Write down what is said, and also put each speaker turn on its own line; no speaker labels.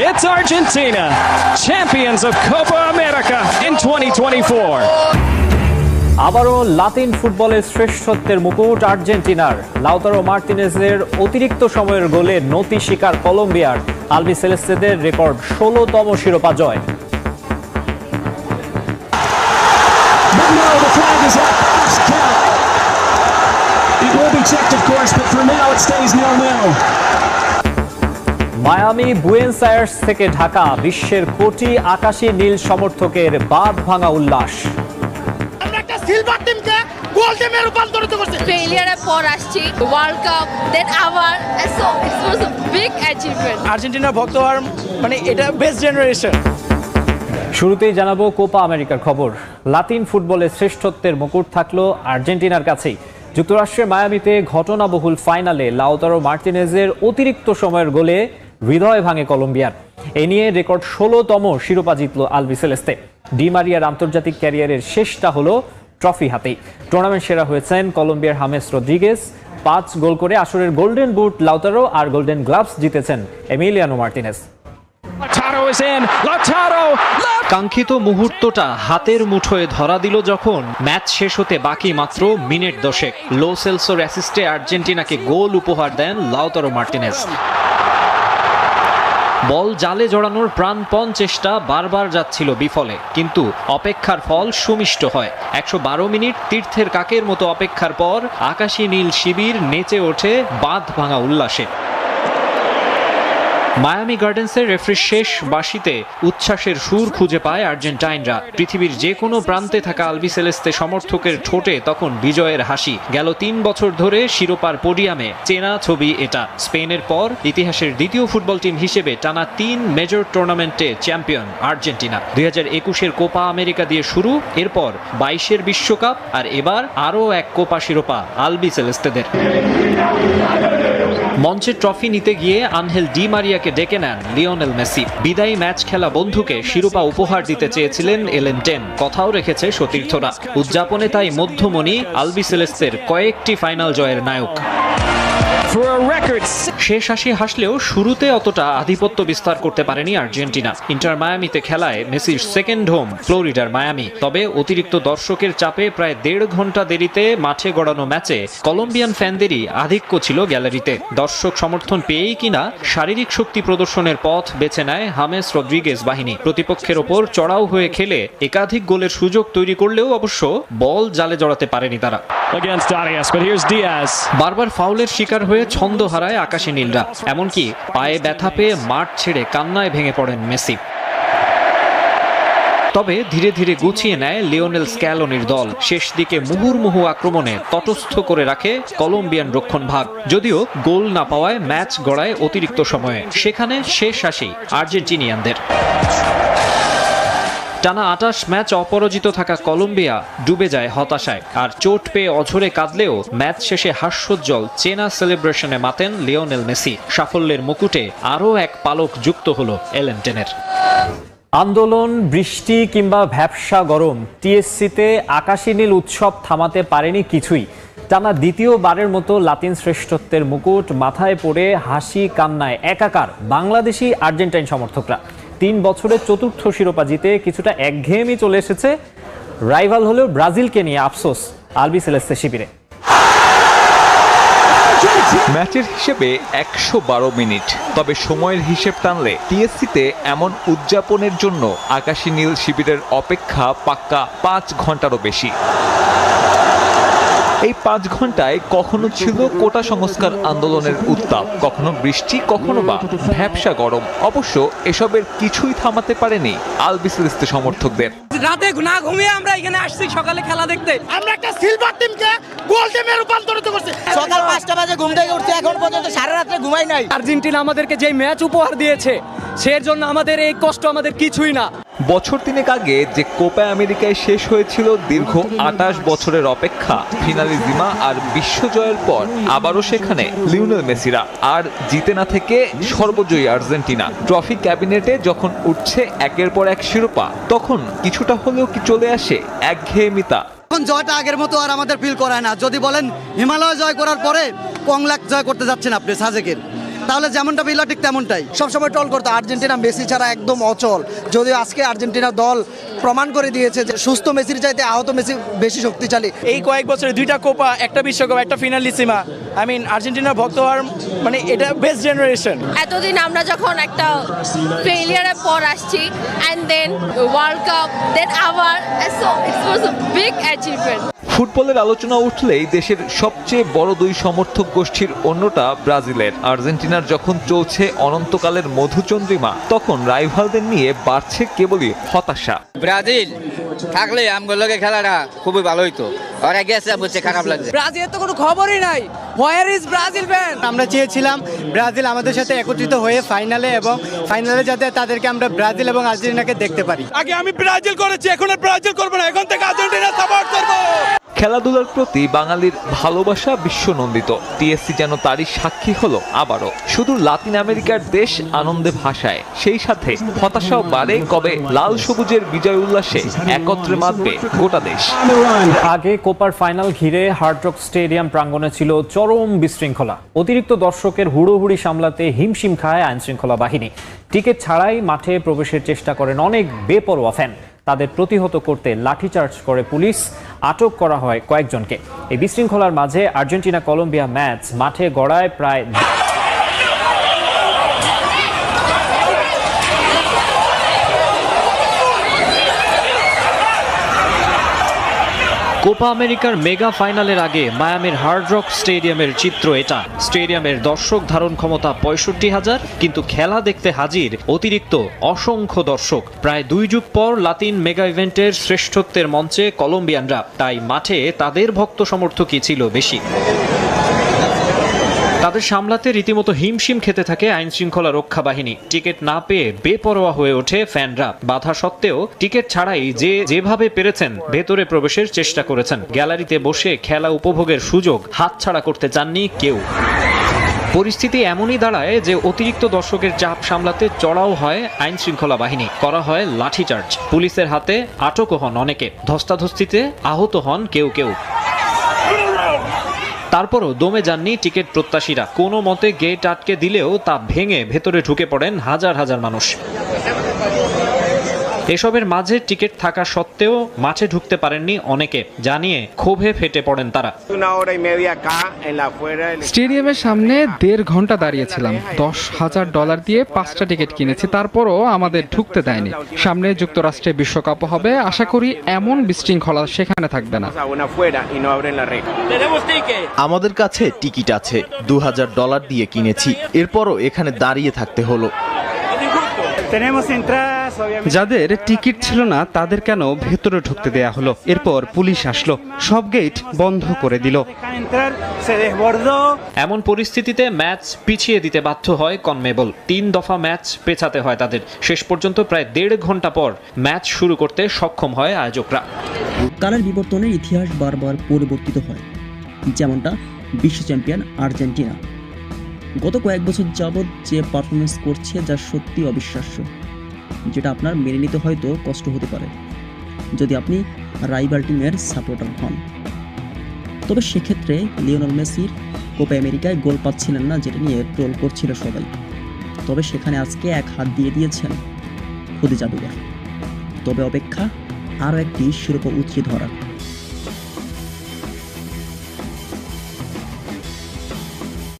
It's Argentina, champions of Copa America in 2024.
আবারও লাতিন ফুটবলের শ্রেষ্ঠত্বের মুকুট আর্জেন্টিনার লাউতারো মার্টিনেজের অতিরিক্ত সময়ের গোলে নতি শিকার কলম্বিয়ার আলবি সেলেস্তেদের রেকর্ড ষোলোতম শিরোপা জয়
Check, of.
Miami Buenos Aires থেকে ঢাকা বিশ্বের কোটি আকাশী নীল সমর্থকের বাদ ভাঙা উল্লাস।
সিলভার টিমকে গোল্ড টিমে রূপান্তরিত করছি।
ফেলিয়ারের পর আসছি ওয়ার্ল্ড কাপ দেন আবার so it was a big achievement
আর্জেন্টিনার ভক্ত হওয়ার মানে এটা বেস্ট জেনারেশন
শুরুতেই জানাব কোপা আমেরিকার খবর। লাতিন ফুটবলের শ্রেষ্ঠত্বের মুকুট থাকল আর্জেন্টিনার কাছেই। যুক্তরাষ্ট্রের মায়ামিতে ঘটনাবহুল ফাইনালে লাউতারো মার্টিনেজের অতিরিক্ত সময়ের গোলে হৃদয় ভাঙে কলম্বিয়ার। এ নিয়ে রেকর্ড ষোলোতম শিরোপা জিতল আলবি সেলেস্তে। ডি মারিয়ার আন্তর্জাতিক ক্যারিয়ারের শেষটা হলো ট্রফি হাতেই। টুর্নামেন্ট সেরা হয়েছেন কলম্বিয়ার হামেস রদ্রিগেস পাঁচ গোল করে আসরের গোল্ডেন বুট লাউতারো আর গোল্ডেন গ্লাভস জিতেছেন এমিলিয়ানো
মার্টিনেস.
কাঙ্ক্ষিত মুহূর্তটা হাতের মুঠোয় ধরা দিল যখন ম্যাচ শেষ হতে বাকি মাত্র মিনিট দশেক। লো সেলসোর অ্যাসিস্টে আর্জেন্টিনাকে গোল উপহার দেন লাউতারো মার্টিনেজ বল জালে জড়ানোর প্রাণপণ চেষ্টা বারবার যাচ্ছিল বিফলে। কিন্তু অপেক্ষার ফল সুমিষ্ট হয়। একশো বারো মিনিট তীর্থের কাকের মতো অপেক্ষার পর আকাশী নীল শিবির নেচে ওঠে বাঁধ ভাঙা উল্লাসে। মায়ামি গার্ডেন্সের রেফারি শেষ বাসিতে উচ্ছ্বাসের সুর খুঁজে পায় আর্জেন্টাইনরা। পৃথিবীর যে কোনো প্রান্তে থাকা আলবি সেলেস্তে সমর্থকের ঠোঁটে তখন বিজয়ের হাসি। গেল তিন বছর ধরে শিরোপার পোডিয়ামে। চেনা ছবি এটা। স্পেনের পর ইতিহাসের দ্বিতীয় ফুটবল টিম হিসেবে টানা তিন মেজর টুর্নামেন্টে চ্যাম্পিয়ন আর্জেন্টিনা। দুই হাজার একুশের কোপা আমেরিকা দিয়ে শুরু, এরপর বাইশের বিশ্বকাপ, আর এবার আরও এক কোপা শিরোপা আলবি সেলেস্তেদের। মঞ্চে ট্রফি নিতে গিয়ে আনহেল ডি মারিয়াকে ডেকে নেন লিওনেল মেসি। বিদায়ী ম্যাচ খেলা বন্ধুকে শিরোপা উপহার দিতে চেয়েছিলেন এলেন টেন। কথাও রেখেছে সতীর্থরা। উদযাপনে তাই মধ্যমণি আলবি সেলেস্তের কয়েকটি ফাইনাল জয়ের নায়ক। শেষ হাসি হাসলেও শুরুতে অতটা আধিপত্য বিস্তার করতে পারেনি আর্জেন্টিনা। ইন্টার মায়ামিতে খেলায় মেসির সেকেন্ড হোম ফ্লোরিডার মায়ামি। তবে অতিরিক্ত দর্শকের চাপে প্রায় দেড় ঘণ্টা দেরিতে মাঠে গড়ানো ম্যাচে কলম্বিয়ান ফ্যানদেরই আধিক্য ছিল গ্যালারিতে। দর্শক সমর্থন পেয়েই কিনা শারীরিক শক্তি প্রদর্শনের পথ বেছে নেয় হামেস রদ্রিগেজ বাহিনী। প্রতিপক্ষের ওপর চড়াও হয়ে খেলে একাধিক গোলের সুযোগ তৈরি করলেও অবশ্য বল জালে জড়াতে পারেনি তারা. বারবার ফাউলের শিকার হয়ে ছন্দ হারায় আকাশী নীলরা। এমনকি পায়ে ব্যথা পেয়ে মাঠ ছেড়ে কান্নায় ভেঙে পড়েন মেসি। তবে ধীরে ধীরে গুছিয়ে নেয় লিওনেল স্ক্যালোনির দল। শেষ দিকে মুহুর্মুহু আক্রমণে তটস্থ করে রাখে কলম্বিয়ান রক্ষণ রক্ষণভাগ। যদিও গোল না পাওয়ায় ম্যাচ গড়ায় অতিরিক্ত সময়ে। সেখানে শেষ আসি আর্জেন্টিনিয়ানদের। টানা আটাশ ম্যাচ অপরাজিত থাকা কলম্বিয়া ডুবে যায় হতাশায়। আর চোট পেয়ে অঝরে কাঁদলেও ম্যাচ শেষে হাস্যোজ্জ্বল চেনা সেলিব্রেশনে মাতেন লিওনেল মেসি। সাফল্যের মুকুটে আরও এক পালক যুক্ত হলো এলেন্টেনের
আন্দোলন, বৃষ্টি কিংবা ভ্যাবসা গরম, টিএসসিতে আকাশী নীল উৎসব থামাতে পারেনি কিছুই। টানা দ্বিতীয়বারের মতো লাতিন শ্রেষ্ঠত্বের মুকুট মাথায় পড়ে হাসি কান্নায় একাকার বাংলাদেশি আর্জেন্টাইন সমর্থকরা। তিন বছরে চতুর্থ শিরোপা জিতে কিছুটা একঘেয়েমি চলে এসেছে রাইভাল হলেও ব্রাজিলকে নিয়ে আফসোস আলবি সেলেস্তে শিবিরে।
ম্যাচের হিসেবে একশো বারো মিনিট, তবে সময়ের হিসেব টানলে টিএসসিতে এমন উদযাপনের জন্য আকাশী নীল শিবিরের অপেক্ষা পাক্কা পাঁচ ঘন্টারও বেশি। এই পাঁচ ঘন্টায় কখনো ছিল কোটা সংস্কার আন্দোলনের উত্তাপ কখনো বৃষ্টি কখনো বা ভ্যাবসা গরম। অবশ্য এসবের কিছুই থামাতে পারেনি আলবিসেলেস্তে সমর্থকদের।
রাতে না ঘুমিয়ে আমরা এখানে আসছি সকালে খেলা দেখতে।
আমরা একটা সিলভার টিমকে গোল্ড টিমে রূপান্তরিত করছি।
সকাল পাঁচটা বাজে ঘুম থেকে উঠছি এখন পর্যন্ত সারা রাত্রে ঘুমাই নাই।
আর্জেন্টিনা আমাদেরকে যে ম্যাচ উপহার দিয়েছে সের জন্য আমাদের এই কষ্ট আমাদের কিছুই না।
বছর তিনেক আগে যে কোপা আমেরিকায় শেষ হয়েছিল দীর্ঘ আটাশ বছরের অপেক্ষা ফিনালিজিমা আর বিশ্বজয়ের পর আবারও সেখানে লিওনেল মেসিরা। আর জিতে না থেকে সর্বজয়ী আর্জেন্টিনা। ট্রফি ক্যাবিনেটে যখন উঠছে একের পর এক শিরোপা, তখন কিছুটা হলেও কি চলে আসে একঘেয়েমিতা
এখন জয়টা আগের মতো আর আমাদের ফিল করায় না। যদি বলেন হিমালয় জয় করার পরে কংলাক জয় করতে যাচ্ছেন আপনি, সাজেকের। তাহলে যেমনটা বিলাটিক তেমনটাই। সবসময় টল করতো। আর্জেন্টিনা, মেসি ছাড়া একদম অচল। যদিও আজকে আর্জেন্টিনা দল প্রমাণ করে দিয়েছে যে সুস্থ মেসির চাইতে আহত মেসি বেশি শক্তিশালী।
এই কয়েক বছরে দুইটা কোপা একটা বিশ্বকাপ একটা ফিনালিসিমা আই মিন আর্জেন্টিনার ভক্ত হওয়ার মানে এটা বেস্ট জেনারেশন
এতদিন আমরা যখন একটা ফেলিয়ারের পর আসছি and then world cup then আবার so it's was a big achievement
ফুটবলের আলোচনা উঠলেই দেশের সবচেয়ে বড় দুই সমর্থক গোষ্ঠীর অন্যটা ব্রাজিলের। আর্জেন্টিনার যখন চলছে অনন্তকালের মধুচন্দ্রিমা তখন রাইভালদের নিয়ে বাড়ছে কেবলই হতাশা।
ব্রাজিল? থাকলে আমগুলোকে খেলাটা খুবই ভালো হইতো। ওরা গেছে বুঝছে খারাপ লাগছে।
ব্রাজিলের তো কোনো খবরই নাই। হোয়ার ইজ ব্রাজিল ফ্যান
আমরা চেয়েছিলাম ব্রাজিল আমাদের সাথে একত্রিত হয়ে ফাইনালে এবং ফাইনালে যাতে তাদেরকে আমরা ব্রাজিল এবং আর্জেন্টিনাকে দেখতে পারি।
আগে আমি ব্রাজিল করেছি এখন আর ব্রাজিল করব না। এখন থেকে আর্জেন্টিনা সাপোর্ট করব।
খেলাধুলার প্রতি বাঙালির ভালোবাসা বিশ্বনন্দিত। টিএসসি যেন তারই সাক্ষী হলো আবারও। শুধু লাতিন আমেরিকার দেশ আনন্দে ভাসায়। সেই সাথে হতাশাও বাড়ে কবে লাল সবুজের বিজয় উল্লাসে একত্রে মাতবে গোটা দেশ।
আগে কোপার ফাইনাল ঘিরে হার্ডরক স্টেডিয়াম প্রাঙ্গণে ছিল চরম বিশৃঙ্খলা। অতিরিক্ত দর্শকের হুড়োহুড়ি সামলাতে হিমশিম খায় আইন শৃঙ্খলা বাহিনী। টিকিট ছাড়াই মাঠে প্রবেশের চেষ্টা করেন অনেক বেপরোয়া ফ্যান। তাদের প্রতিহত করতে লাঠিচার্জ করে পুলিশ। আটক করা হয় কয়েকজনকে। এই বিশৃঙ্খলার মাঝে আর্জেন্টিনা কলম্বিয়া ম্যাচ মাঠে গড়ায় প্রায়
কোপা আমেরিকার মেগা ফাইনালের আগে মায়ামির হার্ড রক স্টেডিয়ামের চিত্র এটা। স্টেডিয়ামের দর্শক ধারণ ক্ষমতা পঁয়ষট্টি হাজার, কিন্তু খেলা দেখতে হাজির অতিরিক্ত অসংখ্য দর্শক। প্রায় দুই যুগ পর লাতিন মেগা ইভেন্টের শ্রেষ্ঠত্বের মঞ্চে কলম্বিয়ানরা। তাই মাঠে তাদের ভক্ত সমর্থকই ছিল বেশি। তাদের সামলাতে রীতিমতো হিমশিম খেতে থাকে আইন শৃঙ্খলা রক্ষা বাহিনী। টিকিট না পেয়ে বেপরোয়া হয়ে ওঠে ফ্যানরা। বাধা সত্ত্বেও টিকিট ছাড়াই যে যেভাবে পেরেছেন, ভেতরে প্রবেশের চেষ্টা করেছেন। গ্যালারিতে বসে খেলা উপভোগের সুযোগ হাতছাড়া করতে চাননি কেউ। পরিস্থিতি এমনই দাঁড়ায় যে অতিরিক্ত দর্শকের চাপ সামলাতে চড়াও হয় আইন শৃঙ্খলা বাহিনী। করা হয় লাঠিচার্জ। পুলিশের হাতে আটকও হন অনেকে। ধস্তাধস্তিতে আহত হন কেউ কেউ। তারপরও দমে যাননি টিকিট প্রত্যাশীরা। কোনো মতে গেট আটকে দিলেও তা ভেঙে ভেতরে ঢুকে পড়েন হাজার হাজার মানুষ। এসবের মাঝে টিকিট থাকা সত্ত্বেও মাঠে ঢুকতে পারেননি অনেকে জানিয়ে ক্ষোভে ফেটে পড়েন তারা।
স্টেডিয়ামের সামনে দেড় ঘণ্টা দাঁড়িয়েছিলাম। দশ হাজার ডলার দিয়ে পাঁচটা টিকিট কিনেছি তারপরও আমাদের ঢুকতে দেয়নি। সামনে যুক্তরাষ্ট্রে বিশ্বকাপ হবে আশা করি এমন বিশৃঙ্খলা সেখানে থাকবে না।
আমাদের কাছে টিকিট আছে দু হাজার ডলার দিয়ে কিনেছি এরপরও এখানে দাঁড়িয়ে থাকতে হলো।
যাদের টিকিট ছিল না তাদের কেন ভেতরে ঢুকতে দেয়া হলো। এরপর পুলিশ আসলো। সব গেট বন্ধ করে দিল।
এমন পরিস্থিতিতে ম্যাচ পিছিয়ে দিতে বাধ্য হয় কনমেবল। তিন দফা ম্যাচ পেছাতে হয় তাদের। শেষ পর্যন্ত প্রায় দেড় ঘণ্টা পর ম্যাচ শুরু করতে সক্ষম হয় আয়োজকরা।
কালের বিবর্তনের ইতিহাস বারবার পরিবর্তিত হয়। যেমনটা বিশ্ব চ্যাম্পিয়ন আর্জেন্টিনা। গত কয়েক বছর যাবৎ যে পারফরমেন্স করছে যা সত্যি অবিশ্বাস্য। যেটা আপনার মেনে নিতে হয়তো কষ্ট হতে পারে, যদি আপনি রাইভাল টিমের সাপোর্টার হন। তবে সেক্ষেত্রে লিওনাল মেসির কোপা আমেরিকায় গোল পাচ্ছিলেন না, যেটা নিয়ে ট্রোল করছিল সবাই। তবে সেখানে আজকে এক হাত দিয়ে দিয়েছেন খুদি জাদুঘর। তবে অপেক্ষা আরও একটি শিরোপা উঁচিয়ে ধরার